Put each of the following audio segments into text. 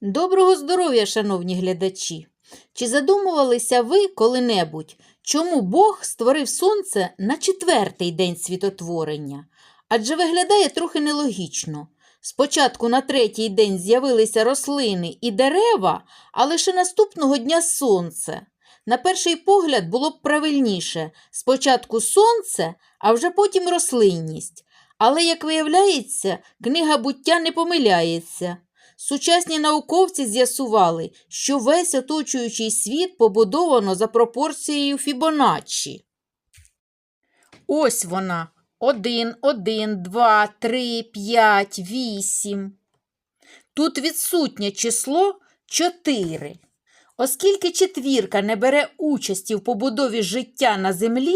Доброго здоров'я, шановні глядачі! Чи задумувалися ви коли-небудь, чому Бог створив сонце на четвертий день світотворення? Адже виглядає трохи нелогічно. Спочатку на третій день з'явилися рослини і дерева, а лише наступного дня сонце. На перший погляд було б правильніше спочатку сонце, а вже потім рослинність. Але, як виявляється, книга буття не помиляється. Сучасні науковці з'ясували, що весь оточуючий світ побудовано за пропорцією Фібоначчі. Ось вона. 1, 1, 2, 3, 5, 8. Тут відсутнє число 4. Оскільки четвірка не бере участі в побудові життя на землі,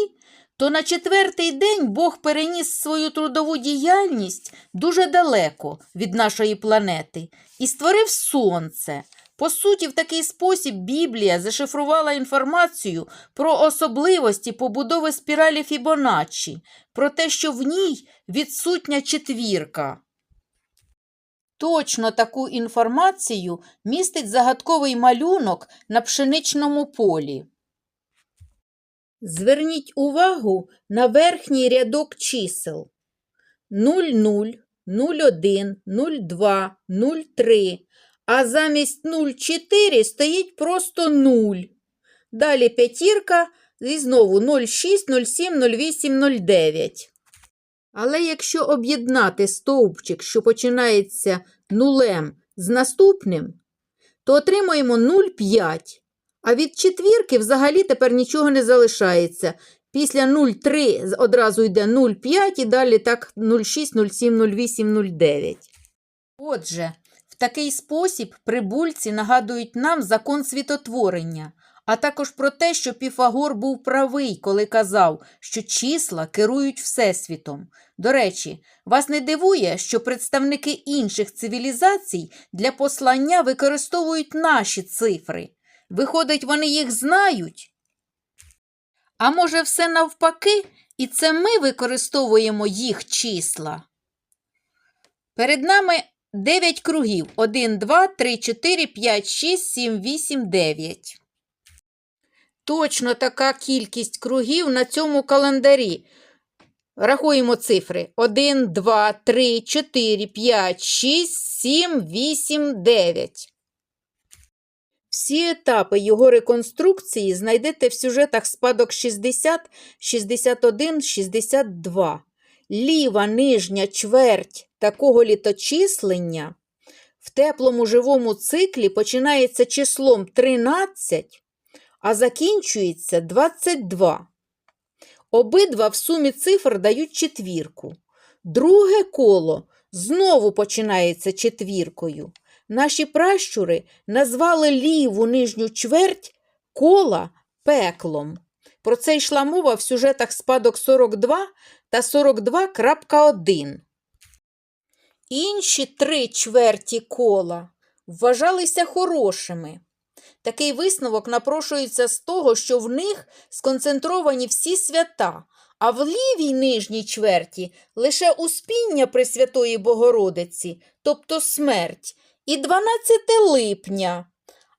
то на четвертий день Бог переніс свою трудову діяльність дуже далеко від нашої планети і створив сонце. По суті, в такий спосіб Біблія зашифрувала інформацію про особливості побудови спіралі Фібоначчі, про те, що в ній відсутня четвірка. Точно таку інформацію містить загадковий малюнок на пшеничному полі. Зверніть увагу на верхній рядок чисел 00, 01, 02, 03, а замість 04 стоїть просто 0. Далі п'ятірка і знову 06, 07, 08, 09. Але якщо об'єднати стовпчик, що починається нулем з наступним, то отримаємо 0,5. А від четвірки взагалі тепер нічого не залишається. Після 0,3 одразу йде 0,5 і далі так 0,6, 07, 08, 09. Отже, в такий спосіб прибульці нагадують нам закон світотворення, а також про те, що Піфагор був правий, коли казав, що числа керують Всесвітом. До речі, вас не дивує, що представники інших цивілізацій для послання використовують наші цифри. Виходить, вони їх знають? А може, все навпаки, і це ми використовуємо їх числа? Перед нами 9 кругів. 1, 2, 3, 4, 5, 6, 7, 8, 9. Точно така кількість кругів на цьому календарі. Рахуємо цифри. 1, 2, 3, 4, 5, 6, 7, 8, 9. Всі етапи його реконструкції знайдете в сюжетах спадок 60, 61, 62. Ліва нижня чверть такого літочислення в теплому живому циклі починається числом 13, а закінчується 22. Обидва в сумі цифр дають четвірку. Друге коло знову починається четвіркою. Наші пращури назвали ліву нижню чверть кола пеклом. Про це йшла мова в сюжетах спадок 42 та 42.1. Інші три чверті кола вважалися хорошими. Такий висновок напрошується з того, що в них сконцентровані всі свята, а в лівій нижній чверті лише успіння Пресвятої Богородиці, тобто смерть, і 12 липня.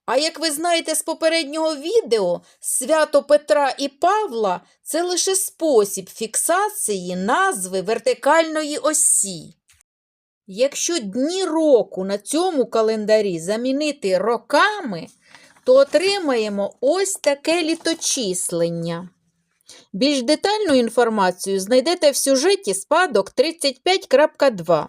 А як ви знаєте з попереднього відео, свято Петра і Павла це лише спосіб фіксації назви вертикальної осі. Якщо дні року на цьому календарі замінити роками, то отримаємо ось таке літочислення. Більш детальну інформацію знайдете в сюжеті спадок 35.2.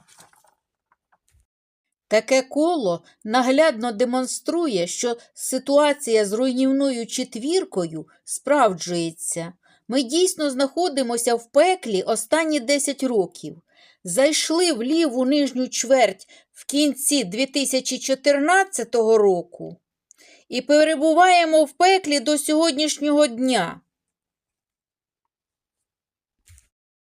Таке коло наглядно демонструє, що ситуація з руйнівною четвіркою справджується. Ми дійсно знаходимося в пеклі останні 10 років. Зайшли в ліву нижню чверть в кінці 2014 року і перебуваємо в пеклі до сьогоднішнього дня.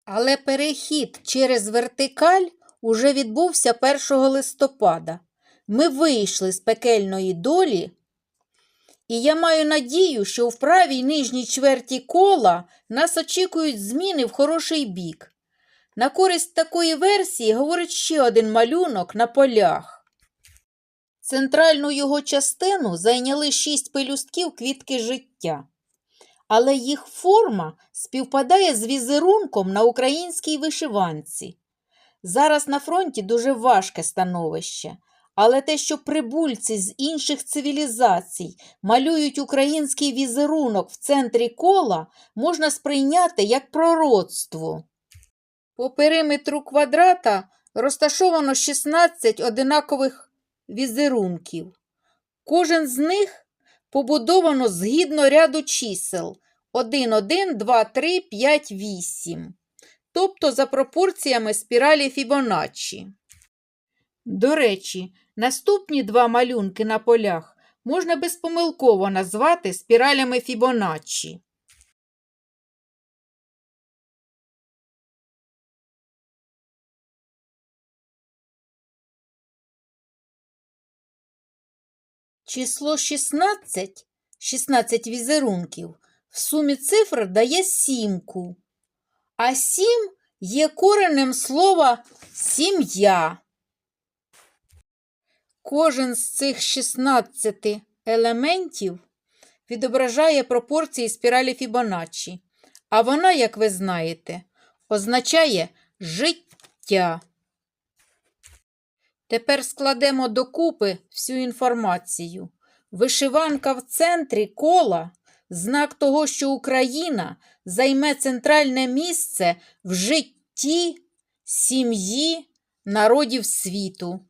Але перехід через вертикаль уже відбувся 1 листопада. Ми вийшли з пекельної долі, і я маю надію, що в правій нижній чверті кола нас очікують зміни в хороший бік. На користь такої версії говорить ще один малюнок на полях. Центральну його частину зайняли шість пелюстків квітки життя, але їх форма співпадає з візерунком на українській вишиванці. Зараз на фронті дуже важке становище, але те, що прибульці з інших цивілізацій малюють український візерунок в центрі кола, можна сприйняти як пророцтво. По периметру квадрата розташовано 16 одинакових візерунків. Кожен з них побудовано згідно ряду чисел 1, 1, 2, 3, 5, 8, тобто за пропорціями спіралі Фібоначчі. До речі, наступні два малюнки на полях можна безпомилково назвати спіралями Фібоначчі. Число 16, 16 візерунків, в сумі цифр дає сімку, а сім є коренем слова сім'я. Кожен з цих 16 елементів відображає пропорції спіралі Фібоначчі, а вона, як ви знаєте, означає життя. Тепер складемо докупи всю інформацію. Вишиванка в центрі кола знак того, що Україна займе центральне місце в житті сім'ї народів світу.